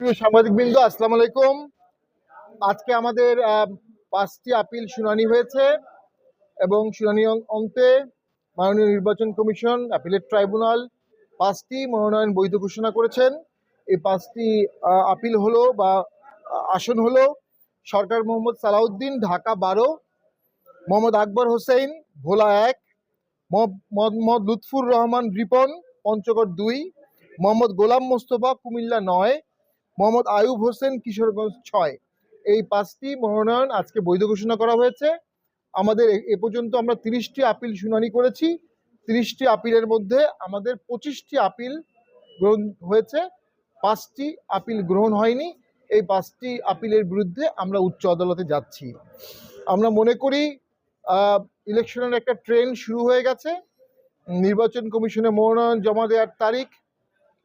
প্রিয় সাংবাদিকবৃন্দ, আসসালামু আলাইকুম। আজকে আমাদের পাঁচটি আপিল শুনানি হয়েছে এবং শুনানি অন্তে মাননীয় নির্বাচন কমিশন, আপিলের ট্রাইব্যুনাল পাঁচটি মনোনয়ন বৈধ ঘোষণা করেছেন। এই পাঁচটি আপিল হলো বা আসন হলো সরকার মোহাম্মদ সালাউদ্দিন, ঢাকা বারো, মোহাম্মদ আকবর হোসেন, ভোলা এক মোহাম্মদ লুৎফুর রহমান রিপন, পঞ্চগড় দুই, মোহাম্মদ গোলাম মোস্তফা কুমিল্লা নয় মোহাম্মদ আয়ুব হোসেন, কিশোরগঞ্জ ছয়। এই পাঁচটি মনোনয়ন আজকে বৈধ ঘোষণা করা হয়েছে। আমাদের এ- পর্যন্ত আমরা তিরিশটি আপিল শুনানি করেছি। তিরিশটি আপিলের মধ্যে আমাদের পঁচিশটি আপিল গ্রহণ হয়েছে। পাঁচটি আপিল গ্রহণ হয়নি। এই পাঁচটি আপিলের বিরুদ্ধে আমরা উচ্চ আদালতে যাচ্ছি। আমরা মনে করি ইলেকশনের একটা ট্রেন শুরু হয়ে গেছে। নির্বাচন কমিশনে মনোনয়ন জমা দেওয়ার তারিখ,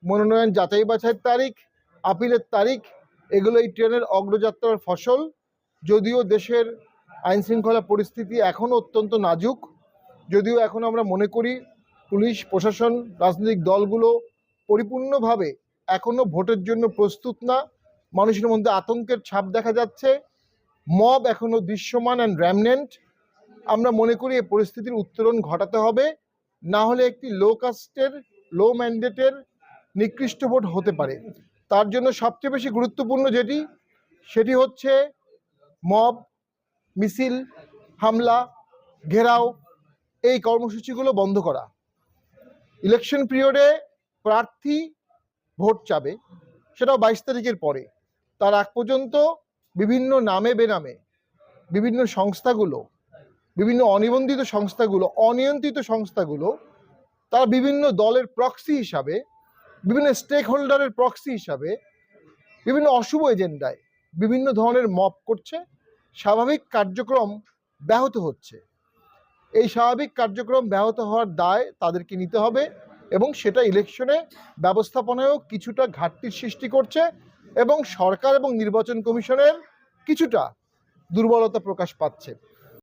মনোনয়ন যাচাই বাছাইয়ের তারিখ আপিলের তারিখ এগুলো এই ট্রেনের অগ্রযাত্রার ফসল। যদিও দেশের আইন শৃঙ্খলা পরিস্থিতি এখনও অত্যন্ত নাজুক, যদিও এখন আমরা মনে করি পুলিশ, প্রশাসন, রাজনৈতিক দলগুলো পরিপূর্ণভাবে এখনও ভোটের জন্য প্রস্তুত না। মানুষের মধ্যে আতঙ্কের ছাপ দেখা যাচ্ছে। মব এখনও দৃশ্যমান অ্যান্ড র্যামনেন্ট আমরা মনে করি এই পরিস্থিতির উত্তরণ ঘটাতে হবে। না হলে একটি লো কাস্টের লো ম্যান্ডেটের নিকৃষ্ট ভোট হতে পারে। তার জন্য সবচেয়ে বেশি গুরুত্বপূর্ণ যেটি, সেটি হচ্ছে মব, মিছিল, হামলা, ঘেরাও, এই কর্মসূচিগুলো বন্ধ করা। ইলেকশন পিরিয়ডে প্রার্থী ভোট চাবে, সেটাও বাইশ তারিখের পরে। তার আগ পর্যন্ত বিভিন্ন নামে বেনামে বিভিন্ন সংস্থাগুলো, বিভিন্ন অনিবন্ধিত সংস্থাগুলো, অনিয়ন্ত্রিত সংস্থাগুলো, তারা বিভিন্ন দলের প্রক্সি হিসাবে বিভিন্ন স্টেক হোল্ডারের প্রক্সি হিসাবে বিভিন্ন অশুভ এজেন্ডায় বিভিন্ন ধরনের মপ করছে, স্বাভাবিক কার্যক্রম ব্যাহত হচ্ছে। এই স্বাভাবিক কার্যক্রম ব্যাহত হওয়ার দায় তাদেরকে নিতে হবে এবং সেটা ইলেকশনে ব্যবস্থাপনায়ও কিছুটা ঘাটতির সৃষ্টি করছে এবং সরকার এবং নির্বাচন কমিশনের কিছুটা দুর্বলতা প্রকাশ পাচ্ছে।